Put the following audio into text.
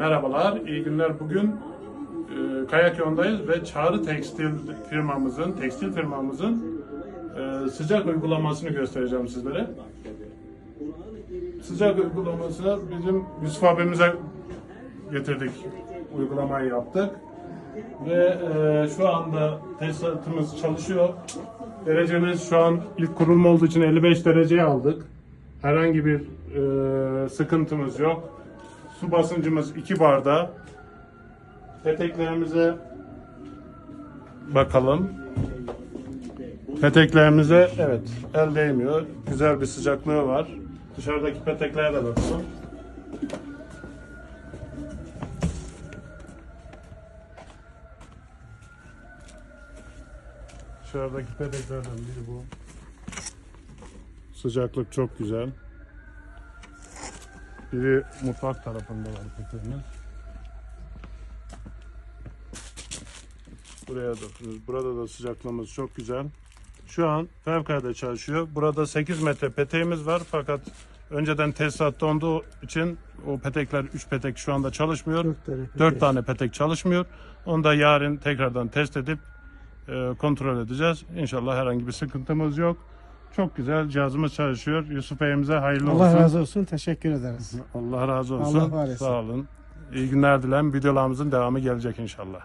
Merhabalar, iyi günler. Bugün e, Kayak Yol'dayız ve Çağrı Tekstil firmamızın, tekstil firmamızın e, sıcak uygulamasını göstereceğim sizlere. Sıcak uygulaması bizim Yusuf abimize getirdik, uygulamayı yaptık. Ve e, şu anda tesisatımız çalışıyor. Derecemiz şu an ilk kurulma olduğu için 55 dereceye aldık. Herhangi bir e, sıkıntımız yok. Su basıncımız 2 barda. Peteklerimize bakalım. Peteklerimize evet el değmiyor. Güzel bir sıcaklığı var. Dışarıdaki peteklere de bakalım. Dışarıdaki peteklerden biri bu. Sıcaklık çok güzel. Biri mutfak tarafında var peteğimiz. Buraya da. Burada da sıcaklığımız çok güzel. Şu an fevkalade çalışıyor. Burada 8 metre peteğimiz var fakat önceden tesisat donduğu için o petekler 3 petek şu anda çalışmıyor. Dört tane petek. 4 tane petek çalışmıyor. Onu da yarın tekrardan test edip e, kontrol edeceğiz. İnşallah herhangi bir sıkıntımız yok. Çok güzel cihazımız çalışıyor. Yusuf Bey'imize hayırlı Allah olsun. razı olsun. Teşekkür ederiz. Allah razı olsun. Allah var etsin. Sağ olun. İyi günler dilerim. Videolarımızın devamı gelecek inşallah.